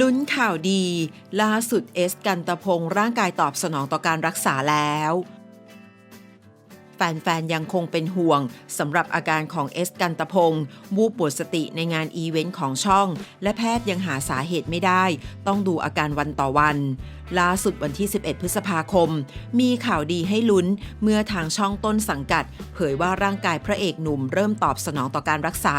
ลุ้นข่าวดี ล่าสุดเอสกันตะพงร่างกายตอบสนองต่อการรักษาแล้ว แฟนๆ ยังคงเป็นห่วงสำหรับอาการของเอสกันตพงศ์วูบปวดสติในงานอีเวนต์ของช่อง และแพทย์ยังหาสาเหตุไม่ได้ ต้องดูอาการวันต่อวัน ล่าสุดวันที่ 11 พฤษภาคม มีข่าวดีให้ลุ้นเมื่อทางช่องต้นสังกัด เผยว่าร่างกายพระเอกหนุ่มเริ่มตอบสนองต่อการรักษา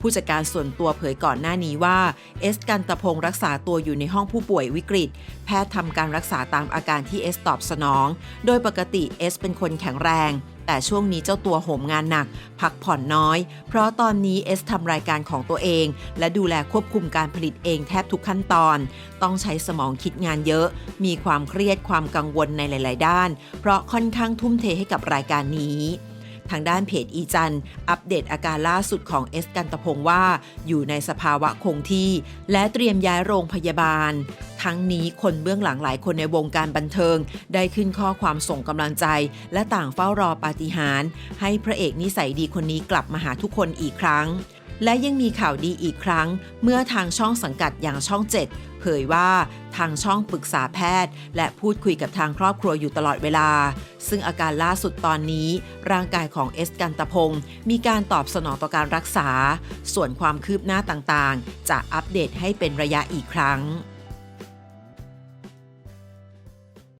ผู้จัดการส่วนตัวเผยก่อนหน้านี้ว่า เอสกันตะพงรักษาตัวอยู่ในห้องผู้ป่วยวิกฤต แพทย์ทำการรักษาตามอาการที่เอสตอบสนอง โดยปกติเอสเป็นคนแข็งแรง แต่ช่วงนี้เจ้าตัวโหมงานหนัก พักผ่อนน้อย เพราะตอนนี้เอสทำรายการของตัวเอง และดูแลควบคุมการผลิตเองแทบทุกขั้นตอน ต้องใช้สมองคิดงานเยอะ มีความเครียดความกังวลในหลาย ๆ ด้าน เพราะค่อนข้างทุ่มเทให้กับรายการนี้ ทางด้านเพจอีจันอัปเดตอาการล่าสุดของเอสกันตพงว่า อยู่ในสภาวะคงที่ และเตรียมย้ายโรงพยาบาล ทั้งนี้คนเบื้องหลังหลายคนในวงการบันเทิง ได้ขึ้นข้อความส่งกำลังใจ และต่างเฝ้ารอปาฏิหาริย์ให้พระเอกนิสัยดีคนนี้กลับมาหาทุกคนอีกครั้ง และยังมีข่าวดีอีกครั้ง เมื่อทางช่องสังกัดอย่างช่อง 7 เผยว่าทางช่องปรึกษาแพทย์ และพูดคุยกับทางครอบครัวอยู่ตลอดเวลา ซึ่งอาการล่าสุดตอนนี้ ร่างกายของเอสกันตะพงศ์มีการตอบสนองต่อการรักษา ส่วนความคืบหน้าต่างๆ จะอัปเดตให้เป็นระยะอีกครั้ง